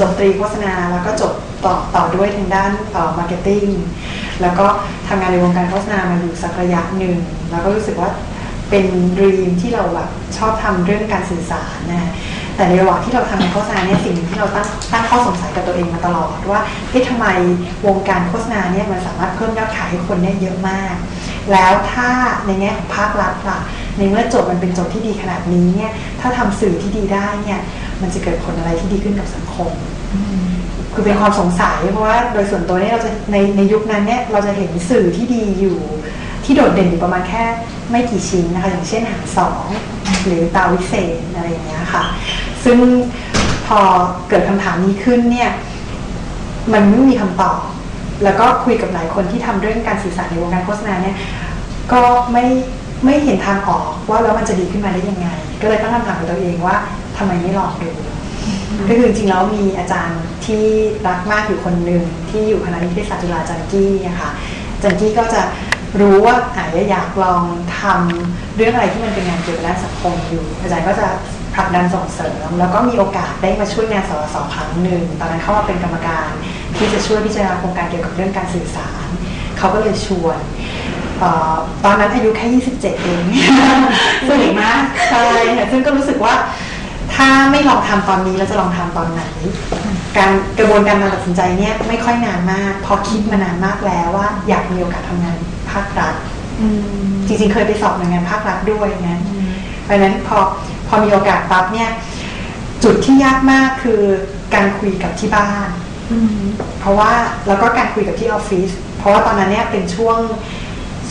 จบตรีโฆษณา แล้วก็จบต่อต่อด้วยทางด้านมาร์เก็ตติ้งแล้วก็ทำงานในวงการโฆษณามาอยู่สักระยะหนึ่งแล้วก็รู้สึกว่าเป็นดีมที่เราแบบชอบทำเรื่องการสื่อสารนะแต่ในระหว่างที่เราทำงานโฆษณาเนี่ยสิ่งที่เราตั้งตั้งข้อสงสัยกับตัวเองมาตลอดว่าเฮ้ยทำไมวงการโฆษณาเนี่ยมันสามารถเพิ่มยอดขายให้คนเนี่ยเยอะมาก แล้วถ้าในแง่ของภาครัฐล่ะในเมื่อโจทย์มันเป็นโจทย์ที่ดีขนาดนี้เนี่ยถ้าทำสื่อที่ดีได้เนี่ย มันจะเกิดผลอะไรที่ดีขึ้นกับสังคม คือเป็นความสงสัยเพราะว่าโดยส่วนตัวเนี่ยเราจะในในยุคนั้นเนี่ยเราจะเห็นสื่อที่ดีอยู่ ที่โดดเด่นอยู่ประมาณแค่ไม่กี่ชิ้นนะคะอย่างเช่นหางสองหรือตาวิเศษอะไรอย่างเงี้ยค่ะ ซึ่งพอเกิดคำถามนี้ขึ้นเนี่ยมันไม่มีคำตอบ แล้วก็คุยกับหลายคนที่ทำเรื่องการสื่อสารในวงการโฆษณาเนี่ยก็ไม่ไม่เห็นทางออกว่าแล้วมันจะดีขึ้นมาได้ยังไง ก็เลยตั้งคำถามกับตัวเองว่า ทำไมไม่ลองดูก็คือจริงๆแล้วมีอาจารย์ที่รักมากอยู่คนหนึ่งที่อยู่คณะนิเทศศาสตร์จุฬาจันกี้นะคะจันกี้ก็จะรู้ว่าอาจจะอยากลองทำเรื่องอะไรที่มันเป็นงานเกี่ยวกับด้านสังคมอยู่ อาจารย์ก็จะผลักดันส่งเสริม แล้วก็มีโอกาสได้มาช่วยงานสสครั้งหนึ่งตอนนั้นเข้ามาเป็นกรรมการ ที่จะช่วยพิจารณาโครงการเกี่ยวกับเรื่องการสื่อสาร เขาก็เลยชวนตอนนั้นอายุแค่ 27 เองสวยมากใช่ซึ่งก็รู้สึกว่า ถ้าไม่ลองทำตอนนี้แล้วจะลองทำตอนไหน การกระบวนการการตัดสินใจเนี่ยไม่ค่อยนานมาก พอคิดมานานมากแล้วว่า อยากมีโอกาสทำงานภาครัฐจริงๆเคยไปสอบหน่วยงานภาครัฐด้วยนะเพราะนั้นพอพอมีโอกาสปั๊บเนี่ย จุดที่ยากมากคือการคุยกับที่บ้านเพราะว่าแล้วก็การคุยกับที่ออฟฟิศเพราะว่าตอนนั้นเนี่ยเป็นช่วง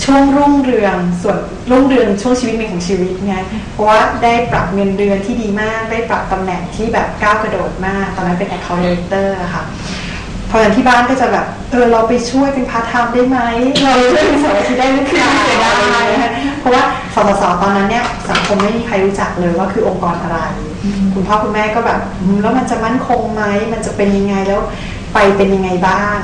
ช่วงรุ่งเรืองส่วนรุ่งเรืองช่วงชีวิตหนึ่ของชีวิตไงเพราะว่าได้ปรับเงินเดือนที่ดีมากได้ปรับตำแหน่งที่แบบก้าวกระโดดมาก ตอนนั้นเป็น account director ค่ะพออย่างที่บ้านก็จะแบบเออเราไปช่วยเป็นพาร์ทไทม์ได้ไหมเราช่วยเป็นสารที่ได้ไม่คือได้เพราะว่าสสสตอนนั้นเนี่ยสังคมไม่มีใครรู้จักเลยว่าคือองค์กรอะไร คุณพ่อคุณแม่ก็แบบแล้วมันจะมั่นคงไหมมันจะเป็นยังไงแล้วไปเป็นยังไงบ้าง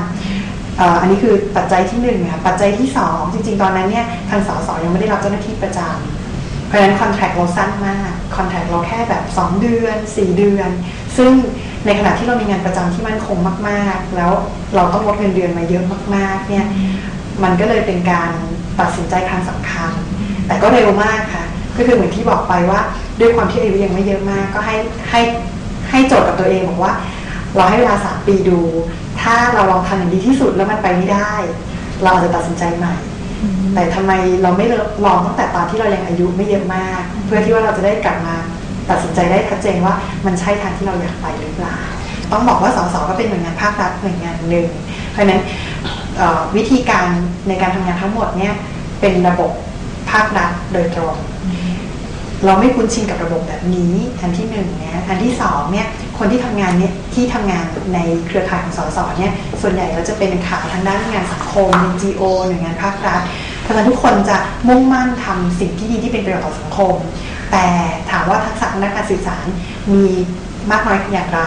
อันนี้คือปัจจัยที่หนึ่งค่ะปัจจัยที่สองจริง ๆ ตอนนั้นเนี่ยทางสสยังไม่ได้รับเจ้าหน้าที่ประจำเพราะฉะนั้นคอนแทคเราสั้นมากคอนแทคเราแค่แบบ 2 เดือน 4 เดือน ซึ่งในขณะที่เรามีงานประจำที่มั่นคงมาก ๆ แล้วเราต้องลดเงินเดือนมาเยอะมากๆเนี่ยมันก็เลยเป็นการตัดสินใจครั้งสำคัญ แต่ก็เร็วมากค่ะก็คือเหมือนที่บอกไปว่า ด้วยความที่อายุยังไม่เยอะมาก ก็ให้ให้ให้โจทย์กับตัวเองบอกว่า เราให้เวลาสามปีดู ถ้าเราลองทำอย่างดีที่สุดแล้วมันไปไม่ได้ เราอาจจะตัดสินใจใหม่ แต่ทำไมเราไม่ลองตั้งแต่ตอนที่เรายังอายุไม่เยอะมาก เพื่อที่ว่าเราจะได้กลับมาตัดสินใจได้ชัดเจนว่ามันใช่ทางที่เราอยากไปหรือเปล่า ต้องบอกว่าสสก็เป็นหน่วยงานภาครัฐหน่วยงานหนึ่ง เพราะนั้นวิธีการในการทำงานทั้งหมดเนี่ยเป็นระบบภาครัฐโดยตรง เราไม่คุ้นชินกับระบบแบบนี้อันที่หนึ่งนะอันที่สองเนี่ย คนที่ทำงานเนี่ยที่ทำงานในเครือข่ายของสสเนี่ยส่วนใหญ่เราจะเป็นข่าวทางด้านงานสังคม NGO หน่วยงานภาครัฐเพราะฉะนั้นทุกคนจะมุ่งมั่นทำสิ่งที่ดีที่เป็นประโยชน์ต่อสังคม แต่ถามว่าทักษะทางด้านการสื่อสารมีมากน้อยอย่างไร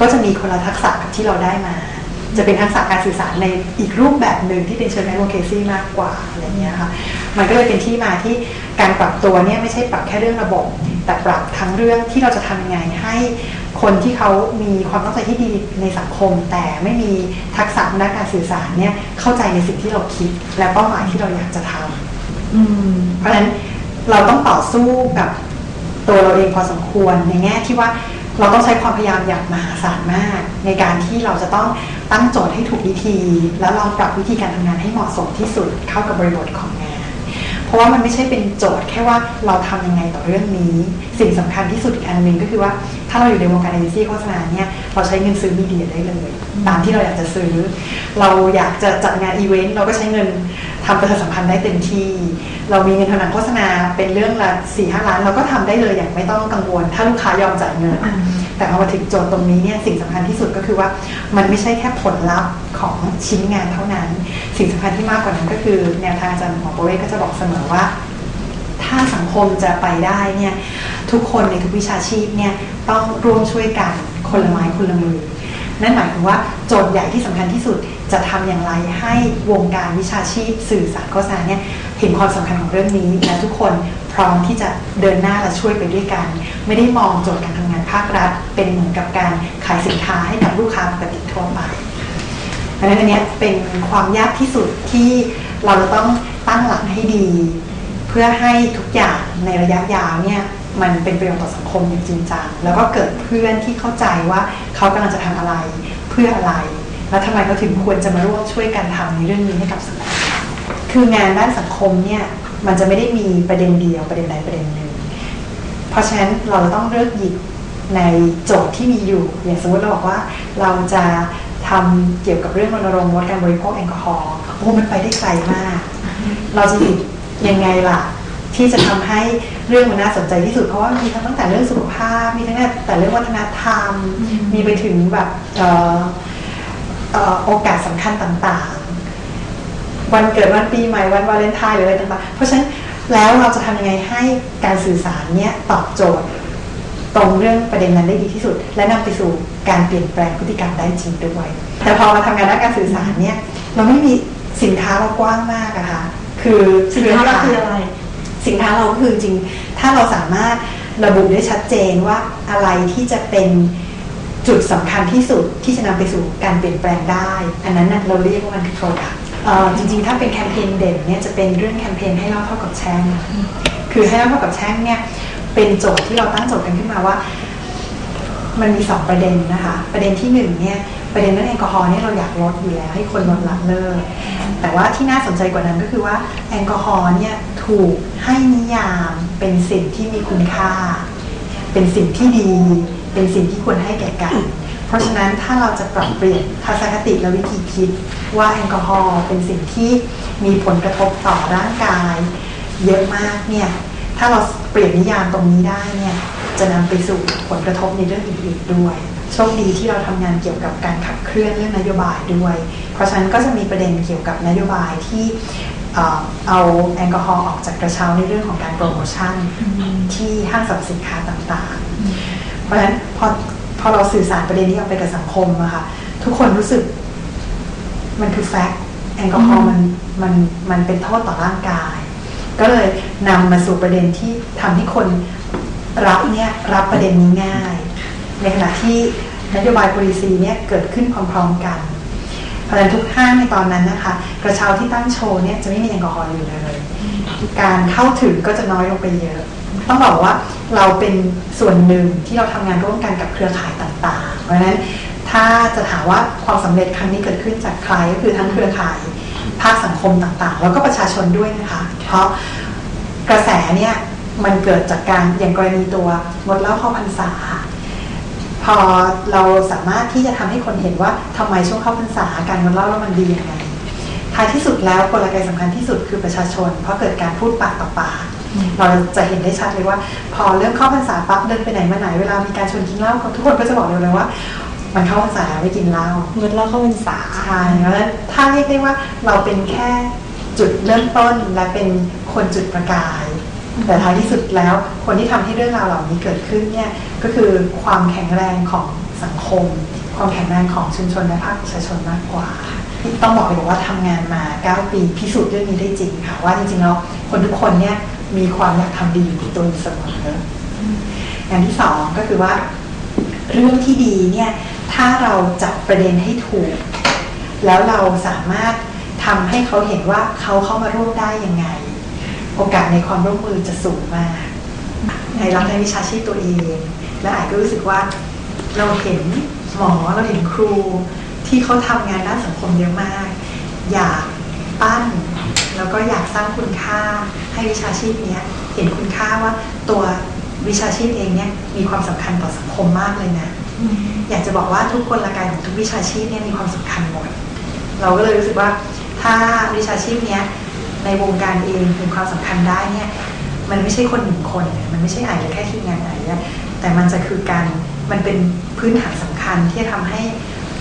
ก็จะมีคนละทักษะกับที่เราได้มา จะเป็นทักษะการสื่อสารในอีกรูปแบบหนึ่งที่เป็นเชิงแอดโวเคซี่มากกว่าอะไรเงี้ยค่ะมันก็เลยเป็นที่มาที่การปรับตัวเนี่ยไม่ใช่ปรับแค่เรื่องระบบ แต่ปรับทั้งเรื่องที่เราจะทำยังไงให้ คนที่เขามีความตั้งใจที่ดีในสังคม แต่ไม่มีทักษะด้านการสื่อสารเนี่ยเข้าใจในสิ่งที่เราคิด และเป้าหมายที่เราอยากจะทำเพราะฉะนั้นเราต้องต่อสู้กับตัวเราเองพอสมควรในแง่ที่ว่าเราต้องใช้ความพยายามอย่างมหาศาลมาก ในการที่เราจะต้องตั้งโจทย์ให้ถูกวิธี แล้วลองปรับวิธีการทำงานให้เหมาะสมที่สุดเข้ากับบริบทของงาน เพราะว่ามันไม่ใช่เป็นโจทย์แค่ว่าเราทำยังไงต่อเรื่องนี้ สิ่งสำคัญที่สุดอีกอันหนึ่งก็คือว่าถ้าเราอยู่ในวงการเอเจนซี่โฆษณาเนี่ยเราใช้เงินซื้อมีเดียได้เลย ตามที่เราอยากจะซื้อ เราอยากจะจัดงานอีเวนต์เราก็ใช้เงิน ทำประชาสัมพันธ์ได้เต็มที่ เรามีเงินทำหนังโฆษณาเป็นเรื่องละสี่ห้าล้านเราก็ทำได้เลยอย่างไม่ต้องกังวล ถ้าลูกค้ายอมจ่ายเงิน แต่พอมาถึงโจทย์ตรงนี้เนี่ยสิ่งสำคัญที่สุดก็คือว่ามันไม่ใช่แค่ผลลัพธ์ของชิ้นงานเท่านั้น สิ่งสำคัญที่มากกว่านั้นก็คือแนวทางอาจารย์หมอโปเวก็จะบอกเสมอว่า ถ้าสังคมจะไปได้เนี่ยทุกคนในทุกวิชาชีพเนี่ยต้องร่วมช่วยกันคนละไม้คนละมือนั่นหมายถึงว่าโจทย์ใหญ่ที่สำคัญที่สุด จะทำอย่างไรให้วงการวิชาชีพสื่อสารโฆษณาเนี่ยเห็นความสำคัญของเรื่องนี้และทุกคนพร้อมที่จะเดินหน้าและช่วยไปด้วยกัน ไม่ได้มองโจทย์การทำงานภาครัฐ เป็นเหมือนกับการขายสินค้าให้กับลูกค้าปกติทั่วไปเพราะฉะนั้นอันเนี้ยเป็นความยากที่สุดที่เราจะต้องตั้งหลักให้ดี เพื่อให้ทุกอย่างในระยะยาวเนี่ยมันเป็นประโยชน์ต่อสังคมอย่างจริงจังแล้วก็เกิดเพื่อนที่เข้าใจว่าเขากำลังจะทำอะไรเพื่ออะไร แล้วทำไมเขาถึงควรจะมาร่วมช่วยกันทำในเรื่องนี้ให้กับสังคมคืองานด้านสังคมเนี่ยมันจะไม่ได้มีประเด็นเดียวประเด็นใดประเด็นหนึ่งเพราะฉะนั้นเราต้องเลือกหยิบในโจทย์ที่มีอยู่อย่างสมมติเราบอกว่าเราจะทำเกี่ยวกับเรื่องรณรงค์ลดการบริโภคแอลกอฮอล์โอ้มันไปได้ไกลมาก เราจะหยิบยังไงล่ะ ที่จะทำให้เรื่องมันน่าสนใจที่สุดเพราะว่ามีทั้งตั้งแต่เรื่องสุขภาพ มีทั้งแต่เรื่องวัฒนธรรม มีไปถึงแบบเอ่อ โอกาสสำคัญต่างๆ วันเกิดวันปีใหม่วันวาเลนไทน์หรืออะไรต่างๆ เพราะฉะนั้นแล้วเราจะทำยังไงให้การสื่อสารเนี้ยตอบโจทย์ ตรงเรื่องประเด็นนั้นได้ดีที่สุด และนำไปสู่การเปลี่ยนแปลงพฤติกรรมได้จริงด้วย แต่พอมาทำงานด้านการสื่อสารเนี่ยเราไม่มีสินค้าเรากว้างมากอะค่ะคือสินค้าเราคืออะไร สินค้าเราก็คือจริง ถ้าเราสามารถระบุได้ชัดเจนว่าอะไรที่จะเป็น จุดสำคัญที่สุดที่จะนำไปสู่การเปลี่ยนแปลงได้ อันนั้นนะเราเรียกว่ามันคือ product จริงๆ ถ้าเป็นแคมเปญเด่นเนี่ยจะเป็นเรื่องแคมเปญให้เล่าเท่ากับแช่งคือให้เล่าเท่ากับแช่งเนี่ยเป็นโจทย์ที่เราตั้งโจทย์กันขึ้นมาว่า มันมีสองประเด็นนะคะ ประเด็นที่หนึ่งเนี่ยประเด็นเรื่องแอลกอฮอล์เนี่ยเราอยากลดอยู่แล้วให้คนลดละเลิก แต่ว่าที่น่าสนใจกว่านั้นก็คือว่าแอลกอฮอล์เนี่ยถูกให้นิยามเป็นสิ่งที่มีคุณค่า เป็นสิ่งที่ดี เป็นสิ่งที่ควรให้แก่กัน เพราะฉะนั้นถ้าเราจะปรับเปลี่ยนทัศนคติและวิธีคิดว่าแอลกอฮอล์เป็นสิ่งที่มีผลกระทบต่อร่างกาย เยอะมากเนี่ยถ้าเราเปลี่ยนนิยามตรงนี้ได้เนี่ยจะนำไปสู่ผลกระทบในเรื่องอื่นๆด้วยโชคดีที่เราทำงานเกี่ยวกับการขับเคลื่อนเรื่องนโยบายด้วย เพราะฉะนั้นก็จะมีประเด็นเกี่ยวกับนโยบายที่เอ่อเอาแอลกอฮอล์ออกจากกระเช้าในเรื่องของการโปรโมชั่นที่ห้างสรรพสินค้าต่างๆ เพราะฉะนั้นพอพอเราสื่อสารประเด็นนี้ออกไปกับสังคมอะค่ะทุกคนรู้สึก มันคือแฟกต์แอลกอฮอล์มันมันมันเป็นโทษต่อร่างกาย ก็เลยนำมาสู่ประเด็นที่ทำให้คนรับเนี่ยรับประเด็นนี้ง่าย ในขณะที่นโยบาย policy เนี่ยเกิดขึ้นพร้อมๆกันเพราะฉะนั้นทุกห้างในตอนนั้นนะคะ กระเช้าที่ตั้งโชว์เนี่ยจะไม่มีแอลกอฮอล์อยู่เลย การเข้าถึงก็จะน้อยลงไปเยอะ ต้องบอกว่าเราเป็นส่วนหนึ่งที่เราทำงานร่วมกันกับเครือข่ายต่างๆ เพราะฉะนั้นถ้าจะถามว่าความสำเร็จครั้งนี้เกิดขึ้นจากใครก็คือทั้งเครือข่ายภาคสังคมต่างๆ แล้วก็ประชาชนด้วยนะคะ เพราะกระแสเนี่ยมันเกิดจากการอย่างกรณีตัวงดเล้าเข้าพรรษา พอเราสามารถที่จะทำให้คนเห็นว่าทำไมช่วงเข้าพรรษาการงดเล้าแล้วมันดียังไงท้ายที่สุดแล้วกลไกสำคัญที่สุดคือประชาชน เพราะเกิดการพูดปากต่อปาก เราจะเห็นได้ชัดเลยว่า พอเริ่มเข้าพรรษาปั๊บเดินไปไหนมาไหนเวลามีการชวนกินเหล้าทุกคนก็จะบอกเลยเลยว่ามันเข้าพรรษาไม่กินเหล้าเงินเราเข้าพรรษาใช่แล้วถ้าเรียกได้ว่าเราเป็นแค่จุดเริ่มต้นและเป็นคนจุดประกาย แต่ท้ายที่สุดแล้วคนที่ทำให้เรื่องราวเหล่านี้เกิดขึ้นเนี่ยก็คือความแข็งแรงของสังคม ความแข็งแรงของชุมชนและภาคประชาชนมากกว่าต้องบอกเลยบอกว่าทำงานมา 9 ปีพิสูจน์เรื่องนี้ได้จริงค่ะว่าจริงๆแล้วคนทุกคนเนี่ย มีความอยากทำดีอยู่ในตัวอยู่เสมออย่างที่สองก็คือว่า เรื่องที่ดีเนี่ยถ้าเราจับประเด็นให้ถูก แล้วเราสามารถทำให้เขาเห็นว่าเขาเข้ามาร่วมได้ยังไง โอกาสในความร่วมมือจะสูงมากในรักในวิชาชีพตัวเอง และอาจก็รู้สึกว่าเราเห็นหมอเราเห็นครูที่เขาทำงานด้านสังคมเยอะมาก อยากปั้น แล้วก็อยากสร้างคุณค่าให้วิชาชีพเนี้ยเห็นคุณค่าว่าตัววิชาชีพเองเนี่ยมีความสำคัญต่อสังคมมากเลยนะอยากจะบอกว่าทุกคนละกายของทุกวิชาชีพเนี่ยมีความสำคัญหมด เราก็เลยรู้สึกว่าถ้าวิชาชีพเนี้ยในวงการเองมีความสำคัญได้เนี่ยมันไม่ใช่คนหนึ่งคน มันไม่ใช่ไอ้หรือแค่ทีมงานไอ้อะแต่มันจะคือการมันเป็นพื้นฐานสำคัญที่จะทำให้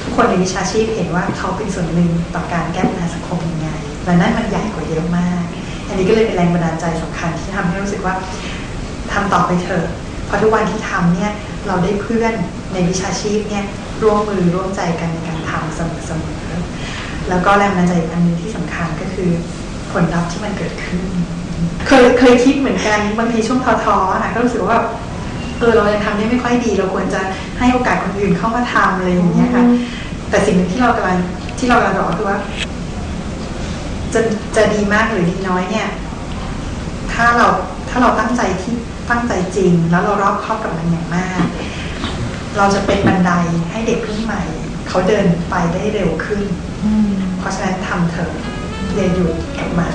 ทุกคนในวิชาชีพเห็นว่าเขาเป็นส่วนหนึ่งต่อการแก้ปัญหาสังคมยังไง และนั่นมันใหญ่กว่าเยอะมาก อันนี้ก็เลยเป็นแรงบันดาลใจสำคัญที่ทำให้รู้สึกว่าทำต่อไปเถอะเพราะทุกวันที่ทำเนี่ยเราได้เพื่อนในวิชาชีพเนี่ยร่วมมือร่วมใจกันในการทำเสมอๆแล้วก็แรงบันดาลใจอีกอันนึงที่สำคัญก็คือผลลัพธ์ที่มันเกิดขึ้น เคยเคยคิดเหมือนกันบางทีช่วงท้อๆอะค่ะก็รู้สึกว่าเออเรายังทำได้ไม่ค่อยดี เราควรจะให้โอกาสคนอื่นเข้ามาทำอะไรอย่างเงี้ยค่ะแต่สิ่งหนึ่งที่เรากำลังที่เรากำลังบอกคือว่า จะจะดีมากหรือดีน้อยเนี่ย ถ้าเราถ้าเราตั้งใจที่ตั้งใจจริง แล้วเรารอบคอบกับมันอย่างมาก เราจะเป็นบันไดให้เด็กรุ่นใหม่ เขาเดินไปได้เร็วขึ้น เพราะฉะนั้นทำเถอะอย่าหยุดกับมัน